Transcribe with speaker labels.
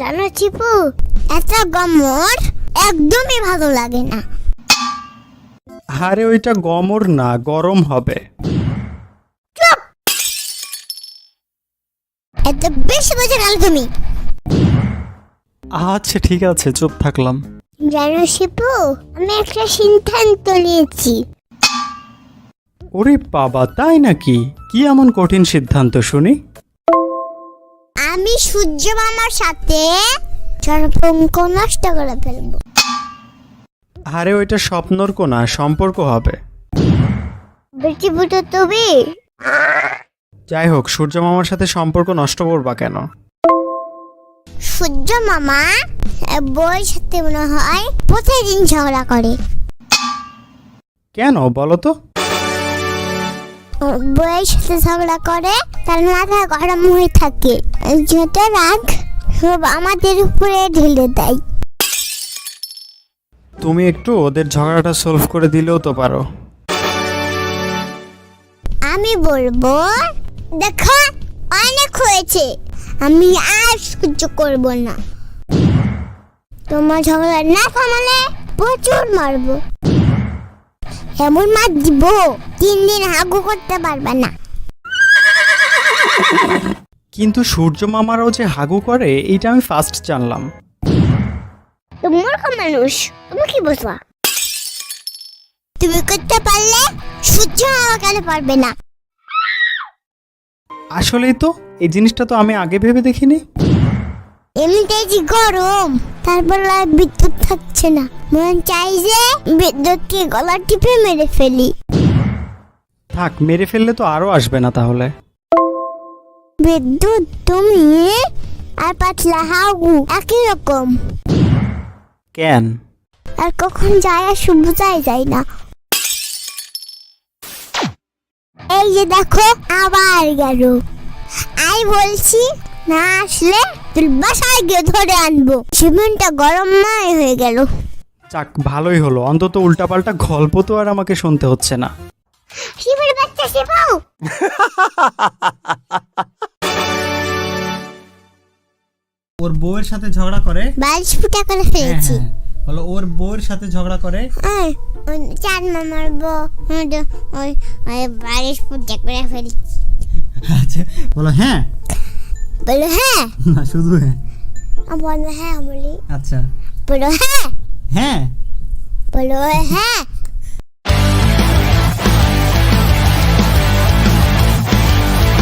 Speaker 1: জানো চিপু এত গমর একদমই ভালো লাগে না।
Speaker 2: আরে ওইটা গমর না গরম হবে।
Speaker 1: এত বেশি বোঝে গেল তুমি?
Speaker 2: আচ্ছা ঠিক আছে চুপ থাকলাম।
Speaker 1: জানো শিপু আমি একটা সিদ্ধান্ত নিয়েছি।
Speaker 2: ওরে বাবা তাই নাকি? কি এমন কঠিন সিদ্ধান্ত শুনি?
Speaker 1: আমি সূর্য মামার সাথে সর্বঙ্ক নষ্ট করে ফেলব।
Speaker 2: আরে ওইটা স্বপ্নর কোনা সম্পর্ক হবে।
Speaker 1: বেটি বুটো তুমি।
Speaker 2: যাই হোক সূর্য মামার সাথে সম্পর্ক নষ্ট করবা কেন?
Speaker 1: সূর্য মামা বইয়ের সাথে মনে হয় প্রতিদিন ঝগড়া করে।
Speaker 2: কেন বলো তো।
Speaker 1: বইয়ের সাথে ঝগড়া করে তার মাথা গরম হয়ে থাকে। যত রাগ সব আমাদের উপরে ঢেলে দেয়।
Speaker 2: তুমি একটু ওদের ঝগড়াটা সলভ করে দিলেও তো পারো।
Speaker 1: আমি বলব দেখো অনেক হয়েছে। আমি আর সহ্য করব না। তোমার ঝগড়া না থামালে প্রচুর মারবো। এমন মার দিব তিন দিন হাগু করতে পারবে না।
Speaker 2: কিন্তু সূর্য মামারও যে হাগু করে এইটা আমি ফার্স্ট জানলাম।
Speaker 1: মূর্খ মানুষ তুমি কি বুঝবা? তুমি করতে পারলে সূর্য মামা কেন পারবে না?
Speaker 2: আসলেই তো এই জিনিসটা তো আমি আগে ভেবে দেখিনি।
Speaker 1: এমনিতেই যে গরম তারপর আর বিদ্যুৎ থাকছে না। মন চাই যে বিদ্যুৎকে গলা টিপে মেরে ফেলি।
Speaker 2: থাক মেরে ফেললে তো আরও আসবে না তাহলে।
Speaker 1: বিদ্যুৎ তুমি আর পাতলা হাগু একই রকম।
Speaker 2: কেন?
Speaker 1: আর কখন যায় আর শুভ যায় যায় না। এই যে দেখো আবার গেল। আই বলছি না আসলে তুই বাসায় গিয়ে ধরে আনব। জীবনটা গরম মায় হয়ে গেল।
Speaker 2: যাক ভালোই হলো। অন্তত উল্টাপাল্টা গল্প তো আর আমাকে শুনতে হচ্ছে না।
Speaker 1: শিবের বাচ্চা শিবাও
Speaker 2: ওর বউয়ের সাথে ঝগড়া করে?
Speaker 1: বাইশ ফুটা করে ফেলেছি।
Speaker 2: বলো ওর বউয়ের সাথে ঝগড়া করে?
Speaker 1: হ্যাঁ ওই চার মামার বউ ওই বাইশ ফুটা করে ফেলেছি।
Speaker 2: আচ্ছা বলো হ্যাঁ।
Speaker 1: বলো হ্যাঁ।
Speaker 2: না শুধু হ্যাঁ।
Speaker 1: বলো হ্যাঁ বলি।
Speaker 2: আচ্ছা।
Speaker 1: বলো হ্যাঁ।
Speaker 2: হ্যাঁ।
Speaker 1: বলো হ্যাঁ।